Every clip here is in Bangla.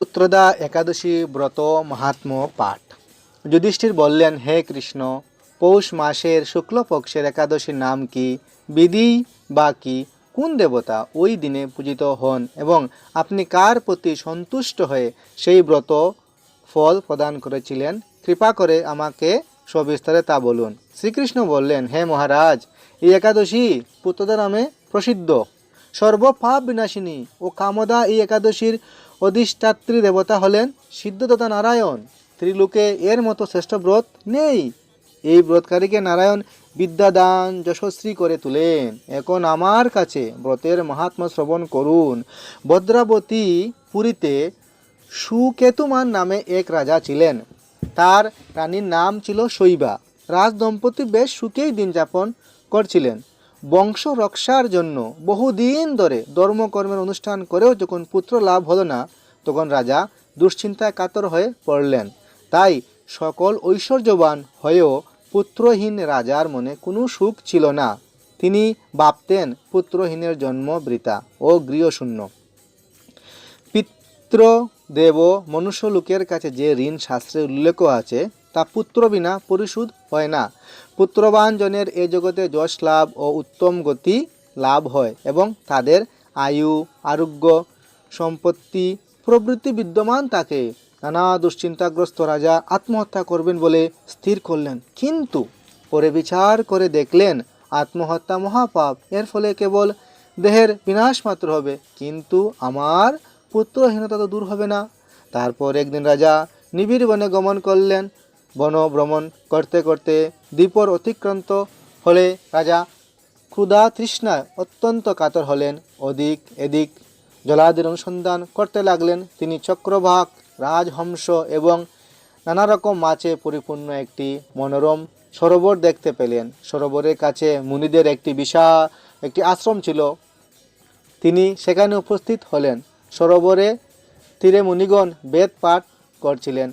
পুত্রদা একাদশী ব্রত মাহাত্ম্য পাঠ। যুধিষ্ঠির বললেন, হে কৃষ্ণ, পৌষ মাসের শুক্লপক্ষের একাদশীর নাম কি, বিধি বা কি, কোন দেবতা ওই দিনে পূজিত হন এবং আপনি কার প্রতি সন্তুষ্ট হয়ে সেই ব্রত ফল প্রদান করেছিলেন? কৃপা করে আমাকে সবিস্তারে তা বলুন। শ্রীকৃষ্ণ বললেন, হে মহারাজ, এই একাদশী পুত্রদা নামে প্রসিদ্ধ। সর্বপাপ বিনাশিনী ও কামদা এই একাদশীর অধিষ্ঠাত্রী দেবতা হলেন সিদ্ধদাতা নারায়ণ। ত্রিলোকে এর মতো শ্রেষ্ঠ ব্রত নেই। এই ব্রতকারীকে নারায়ণ বিদ্যাদান যশস্বী করে তুলেন। এখন আমার কাছে ব্রতের মাহাত্ম্য শ্রবণ করুন। ভদ্রাবতী পুরীতে সুকেতুমান নামে এক রাজা ছিলেন। তার রানীর নাম ছিল শৈবা। রাজ দম্পতি বেশ সুখেই দিন যাপন করছিলেন। বংশ রক্ষার জন্য বহুদিন ধরে ধর্মকর্মের অনুষ্ঠান করেও যখন পুত্র লাভ হলো না, তখন রাজা দুশ্চিন্তায় কাতর হয়ে পড়লেন। তাই সকল ঐশ্বর্যবান হয়েও পুত্রহীন রাজার মনে কোনো সুখ ছিল না। তিনি ভাবতেন পুত্রহীনের জন্ম বৃতা ও গৃহশূন্য। পিতৃ দেব মনুষ্য লোকের কাছে যে ঋণ শাস্ত্রে উল্লেখ আছে তা পুত্র বিনা পরিশোধ হয় না। পুত্রবান জনের এ জগতে যশ লাভ ও উত্তম গতি লাভ হয় এবং তাদের আয়ু, আরোগ্য, সম্পত্তি প্রবৃত্তি বিদ্যমান থাকে। নানা দুশ্চিন্তাগ্রস্ত রাজা আত্মহত্যা করবেন বলে স্থির করলেন। কিন্তু পরে বিচার করে দেখলেন, আত্মহত্যা মহাপাপ। এর ফলে কেবল দেহের বিনাশ মাত্র হবে। কিন্তু আমার পুত্রহীনতা তো দূর হবে না। তারপর একদিন রাজা নিবিড় বনে গমন করলেন। বন ভ্রমণ করতে করতে দ্বীপর অতিক্রান্ত হলে রাজা ক্ষুধা তৃষ্ণায় অত্যন্ত কাতর হলেন। ওদিক এদিক জলাদির অনুসন্ধান করতে লাগলেন তিনি চক্রভাগ, রাজহংস এবং নানা রকম মাছে পরিপূর্ণ একটি মনোরম সরোবর দেখতে পেলেন। সরোবরের কাছে মুনিদের একটি বিশাল একটি আশ্রম ছিল। তিনি সেখানে উপস্থিত হলেন। সরোবরে তীরে মুনিগণ বেদ পাঠ করছিলেন।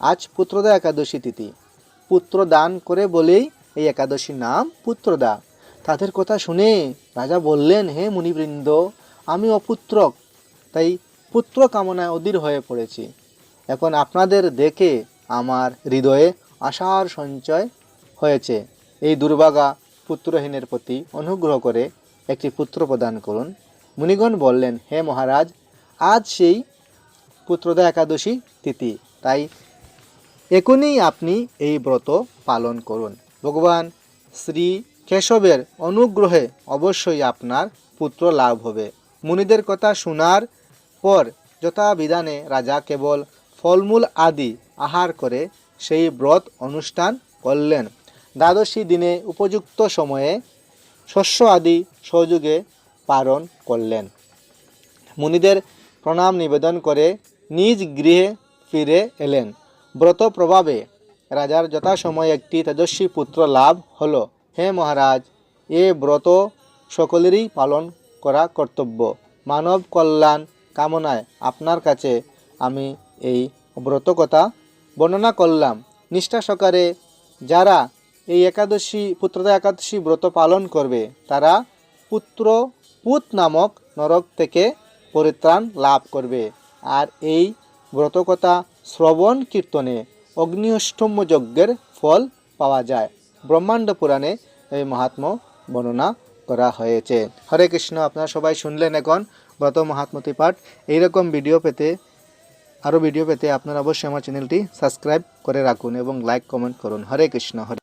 আজ পুত্রদা একাদশী তিথি। পুত্র দান করে বলেই এই একাদশীর নাম পুত্রদা। তাদের কথা শুনে রাজা বললেন, হে মুনিবৃন্দ, আমি অপুত্রক, তাই পুত্র কামনায় অধীর হয়ে পড়েছি। এখন আপনাদের দেখে আমার হৃদয়ে আশার সঞ্চয় হয়েছে। এই দুর্ভাগা পুত্রহীনের প্রতি অনুগ্রহ করে একটি পুত্র প্রদান করুন। মুনিগণ বললেন, হে মহারাজ, আজ সেই পুত্রদা একাদশী তিথি, তাই এখনই আপনি এই ব্রত পালন করুন। ভগবান শ্রী কেশবের অনুগ্রহে অবশ্যই আপনার পুত্র লাভ হবে। মুনিদের কথা শোনার পর যথাবিধানে রাজা কেবল ফলমূল আদি আহার করে সেই ব্রত অনুষ্ঠান করলেন। দ্বাদশী দিনে উপযুক্ত সময়ে শস্য আদি সহযোগে পালন করলেন। মুনিদের প্রণাম নিবেদন করে নিজ গৃহে ফিরে এলেন। ব্রত প্রভাবে রাজার যথাসময়ে একটি তেজস্বী পুত্র লাভ হল। হে মহারাজ, এ ব্রত সকলেরই পালন করা কর্তব্য। মানব কল্যাণ কামনায় আপনার কাছে আমি এই ব্রত কথা বর্ণনা করলাম। নিষ্ঠা সকারে যারা এই একাদশী পুত্রদা একাদশী ব্রত পালন করবে, তারা পুত্র পুত নামক নরক থেকে পরিত্রাণ লাভ করবে। আর এই ব্রতকথা শ্রবণ কীর্তনে অগ্নিঅষ্টম্য যজ্ঞের ফল পাওয়া যায়। ব্রহ্মাণ্ড পুরাণে এই মহাত্ম বর্ণনা করা হয়েছে। হরে কৃষ্ণ, আপনারা সবাই শুনলেন এখন ব্রত মহাত্মতি পাঠ। এইরকম ভিডিও পেতে আরও ভিডিও পেতে আপনারা অবশ্যই আমার চ্যানেলটি সাবস্ক্রাইব করে রাখুন এবং লাইক কমেন্ট করুন। হরে কৃষ্ণ, হরে